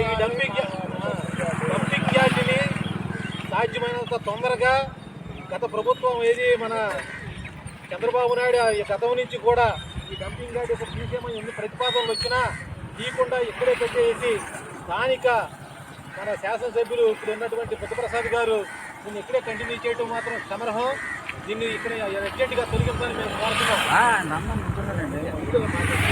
ఈ dumping dumping యార్డ్ని సాధ్యమైనంత తొందరగా గత ప్రభుత్వం ఏది మన చంద్రబాబు నాయుడు ఈ గతం నుంచి కూడా ఈ డంపింగ్ యార్డ్ యొక్క తీసేమని ఎన్ని ప్రతిపాదనలు వచ్చినా తీయకుండా ఇక్కడే పెట్టేసి స్థానిక మన శాసనసభ్యులు ఇక్కడ ఉన్నటువంటి బుద్ధప్రసాద్ గారు దీన్ని ఇక్కడే కంటిన్యూ చేయడం మాత్రం సమరహం. దీన్ని ఇక్కడ అర్జెంటుగా తొలగించాలని మేము కోరుతున్నాం. 个。